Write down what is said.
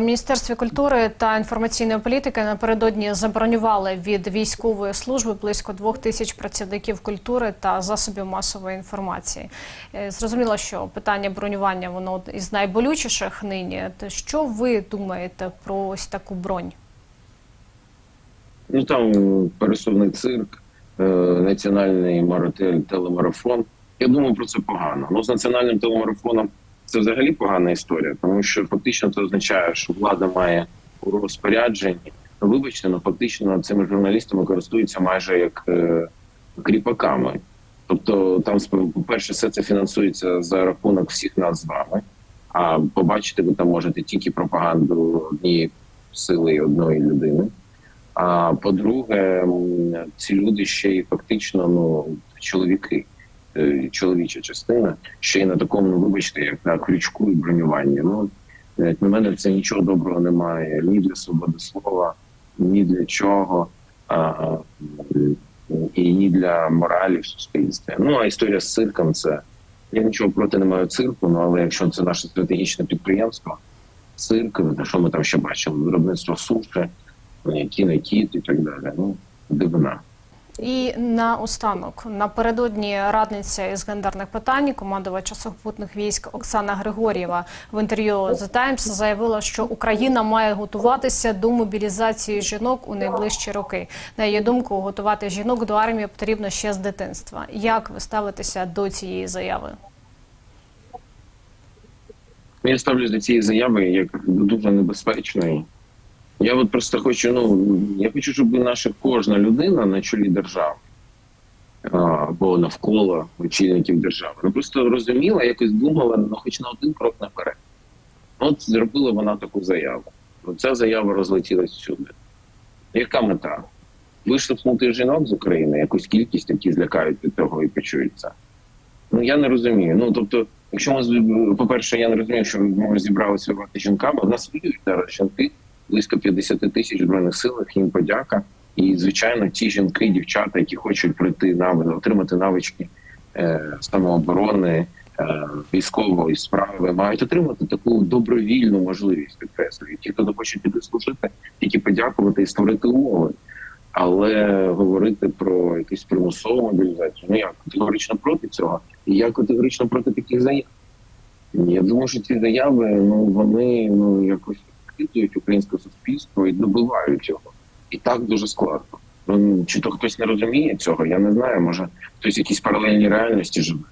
Міністерстві культури та інформаційної політики напередодні забронювали від військової служби близько двох тисяч працівників культури та засобів масової інформації. Е, Зрозуміло, що питання бронювання воно із найболючіших нині. Що ви думаєте про ось таку бронь? Ну там пересувний цирк, е, національний маратель, телемарафон. Я думаю, про це погано. Ну з національним телемарафоном це взагалі погана історія, тому що фактично це означає, що влада має у розпорядженні. Ну, вибачте, ну фактично цими журналістами користуються майже як е, кріпаками. Тобто, там по-перше, все це фінансується за рахунок всіх нас з вами. А побачити ви там можете тільки пропаганду однієї сили і одної людини. А по-друге, ці люди ще й фактично ну чоловіки, чоловіча частина, ще й на такому, ну вибачте, як на крючку і бронюванні. Ну як на мене, це нічого доброго немає ні для свободи слова, ні для чого, а, і ні для моралі в суспільстві. Ну а історія з цирком це я нічого проти не маю цирку, ну але якщо це наше стратегічне підприємство, цирк, ну, що ми там ще бачили, виробництво суші кінокіт і так далі. Ну, дивина. І наостанок, напередодні радниця із гендерних питань, командувача сухопутних військ Оксана Григор'єва в інтерв'ю The Times заявила, що Україна має готуватися до мобілізації жінок у найближчі роки. На її думку, готувати жінок до армії потрібно ще з дитинства. Як ви ставитеся до цієї заяви? Я ставлюсь до цієї заяви як дуже небезпечної. Я от просто хочу, ну я хочу, щоб наша кожна людина на чолі держави або навколо очільників держави, ну просто розуміла, якось думала, ну хоч на один крок наперед. От зробила вона таку заяву. Ця заява розлетілась всюди. Яка мета? Виштовхнути жінок з України, якусь кількість, які злякають від того і почують це. Ну я не розумію. Ну тобто, якщо ми по-перше, я не розумію, що ми зібралися жінками. У нас воюють зараз жінки близько 50 тисяч збройних силах. Їм подяка. І звичайно, ті жінки, дівчата, які хочуть пройти нави, отримати навички е, самооборони, е, військової справи, мають отримати таку добровільну можливість підкреслюю. Ті, хто не хоче піти служити, тільки подякувати і створити умови. Але говорити про якусь примусову мобілізацію, ну я категорично проти цього, і я категорично проти таких заяв. Я думаю, що ці заяви ну вони ну якось хитують українське суспільство і добивають його. І так дуже складно. Ну чи то хтось не розуміє цього? Я не знаю. Може хтось якісь паралельні реальності живе.